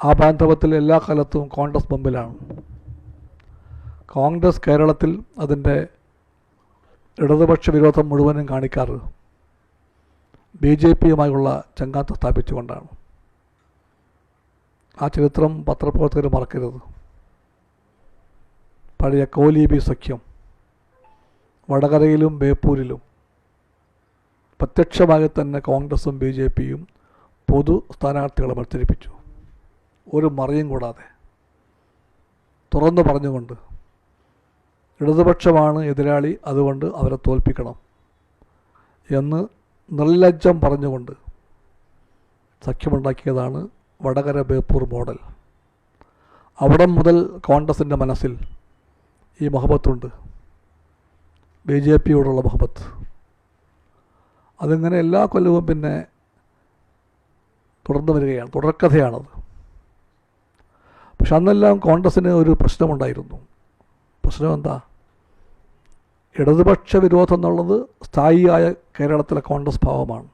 ആ ബാന്ധവത്തിൽ എല്ലാ കാലത്തും കോൺഗ്രസ് മുമ്പിലാണ്. കോൺഗ്രസ് കേരളത്തിൽ അതിന്റെ ഇടതുപക്ഷ വിരോധം മുഴുവനും കാണിക്കാറ് ബി ജെ പിയുമായുള്ള ചങ്ങാത്ത സ്ഥാപിച്ചുകൊണ്ടാണ്. ആ ചരിത്രം പത്രപ്രവർത്തകർ മറക്കരുത്. പഴയ കോലീബി സഖ്യം വടകരയിലും ബേപ്പൂരിലും പ്രത്യക്ഷമായി തന്നെ കോൺഗ്രസും ബി ജെ പിയും പൊതു സ്ഥാനാർത്ഥികളെ മത്സരിപ്പിച്ചു. ഒരു മറിയും കൂടാതെ. തുറന്നു പറഞ്ഞുകൊണ്ട് ഇടതുപക്ഷമാണ് എതിരാളി അതുകൊണ്ട് അവരെ തോൽപ്പിക്കണം എന്ന് നിർലജ്ജം പറഞ്ഞുകൊണ്ട് സഖ്യമുണ്ടാക്കിയതാണ് വടകര ബേപ്പൂർ മോഡൽ. അവിടം മുതൽ കോൺഗ്രസിന്റെ മനസ്സിൽ ഈ മഹബത്തുണ്ട് ബി ജെ പിയോടുള്ള മഹബത്ത്. അതിങ്ങനെ എല്ലാ കൊല്ലവും പിന്നെ തുടർന്നു വരികയാണ് തുടർക്കഥയാണത്. പക്ഷെ അന്നെല്ലാം കോൺഗ്രസ്സിന് ഒരു പ്രശ്നമുണ്ടായിരുന്നു. പ്രശ്നം എന്താ ഇടതുപക്ഷ വിരോധം എന്നുള്ളത് സ്ഥായിയായ കേരളത്തിലെ കോൺഗ്രസ് ഭാവമാണ്.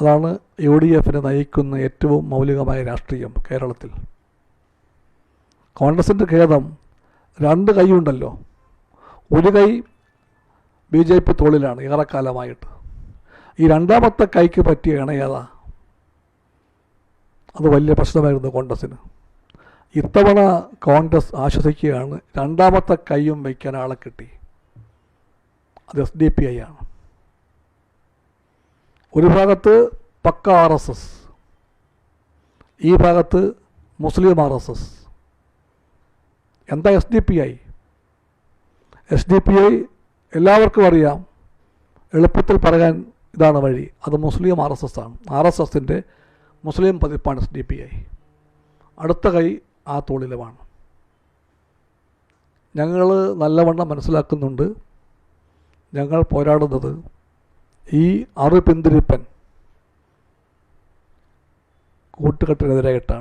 അതാണ് യു ഡി എഫിനെ നയിക്കുന്ന ഏറ്റവും മൗലികമായ രാഷ്ട്രീയം കേരളത്തിൽ. കോൺഗ്രസിന്റെ ഖേദം രണ്ട് കൈയുണ്ടല്ലോ. ഒരു കൈ ബി ജെ പി തോളിലാണ് ഏറെക്കാലമായിട്ട്. ഈ രണ്ടാമത്തെ കൈക്ക് പറ്റിയ ഇണയേതാ അത് വലിയ പ്രശ്നമായിരുന്നു കോൺഗ്രസ്സിന്. ഇത്തവണ കോൺഗ്രസ് ആശ്വസിക്കുകയാണ്. രണ്ടാമത്തെ കൈയും വയ്ക്കാൻ ആളെ കിട്ടി. അത് എസ് ഡി പി ഐ ആണ്. ഒരു ഭാഗത്ത് പക്ക ആർ എസ് എസ് ഈ ഭാഗത്ത് മുസ്ലിം ആർ എസ് എസ്. എന്താ S D P I S D P I എല്ലാവർക്കും അറിയാം. എളുപ്പത്തിൽ പറയാൻ ഇതാണ് വഴി. അത് മുസ്ലിം ആർ എസ് എസ് ആണ്. ആർ എസ് എസിന്റെ മുസ്ലിം പതിപ്പാണ് എസ് ഡി പി ഐ. അടുത്ത കൈ ആ തോളിലുമാണ്. ഞങ്ങൾ നല്ലവണ്ണം മനസ്സിലാക്കുന്നുണ്ട്. ഞങ്ങൾ പോരാടുന്നത് ഈ അറുപിന്തിരിപ്പൻ കൂട്ടുകെട്ടിനെതിരായിട്ടാണ്